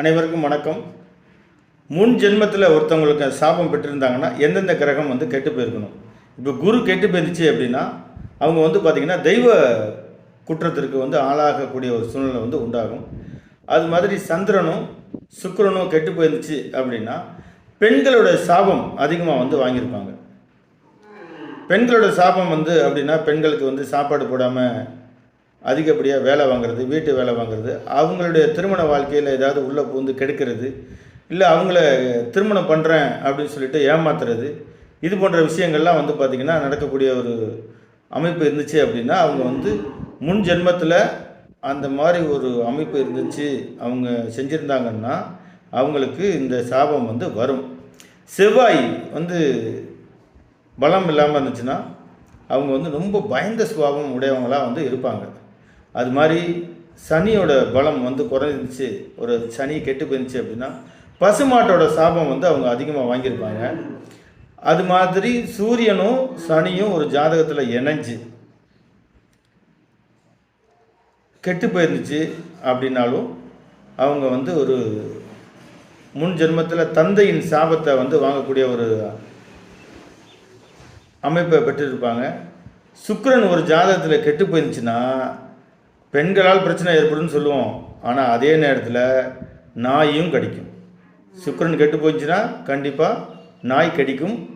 அனைவருக்கும் வணக்கம். முன் ஜென்மத்தில் ஒருத்தவங்களுக்கு சாபம் பெற்றிருந்தாங்கன்னா எந்தெந்த கிரகம் வந்து கெட்டு போயிருக்கணும்? இப்போ குரு கெட்டு போயிருந்துச்சு அப்படின்னா அவங்க வந்து பார்த்திங்கன்னா தெய்வ குற்றத்திற்கு வந்து ஆளாகக்கூடிய ஒரு சூழ்நிலை வந்து உண்டாகும். அது மாதிரி சந்திரனும் சுக்கரனும் கெட்டு போயிருந்துச்சு அப்படின்னா பெண்களோட சாபம் அதிகமாக வந்து வாங்கியிருப்பாங்க. பெண்களோட சாபம் வந்து அப்படின்னா பெண்களுக்கு வந்து சாப்பாடு போடாமல் அதிகப்படியாக வேலை வாங்குறது வீட்டு வேலை வாங்குறது அவங்களுடைய திருமண வாழ்க்கையில் ஏதாவது உள்ளே பூந்து கெடுக்கிறது இல்லை அவங்கள திருமணம் பண்ணுறேன் அப்படின்னு சொல்லிட்டு ஏமாத்துறது இது போன்ற விஷயங்கள்லாம் வந்து பார்த்திங்கன்னா நடக்கக்கூடிய ஒரு அமைப்பு இருந்துச்சு அப்படின்னா அவங்க வந்து முன் ஜென்மத்தில் அந்த மாதிரி ஒரு அமைப்பு இருந்துச்சு அவங்க செஞ்சுருந்தாங்கன்னா அவங்களுக்கு இந்த சாபம் வந்து வரும். செவ்வாய் வந்து பலம் இல்லாமல் இருந்துச்சுன்னா அவங்க வந்து ரொம்ப பயந்த சுபாவம் உடையவங்களாக வந்து இருப்பாங்க. அது மாதிரி சனியோட பலம் வந்து குறைஞ்சிருச்சு ஒரு சனி கெட்டு போயிருந்துச்சு அப்படின்னா பசுமாட்டோட சாபம் வந்து அவங்க அதிகமாக வாங்கியிருப்பாங்க. அது மாதிரி சூரியனும் சனியும் ஒரு ஜாதகத்தில் இணைஞ்சு கெட்டு போயிருந்துச்சு அப்படின்னாலும் அவங்க வந்து ஒரு முன் ஜென்மத்தில் தந்தையின் சாபத்தை வந்து வாங்கக்கூடிய ஒரு அமைப்பை பெற்றிருப்பாங்க. சுக்கரன் ஒரு ஜாதகத்தில் கெட்டு போயிருந்துச்சுன்னா பெண்களால் பிரச்சனை ஏற்படும்னு சொல்லுவோம். ஆனால் அதே நேரத்தில் நாயும் கடிக்கும். சுக்கிரன் கெட்டு போச்சுன்னா கண்டிப்பாக நாய் கடிக்கும்.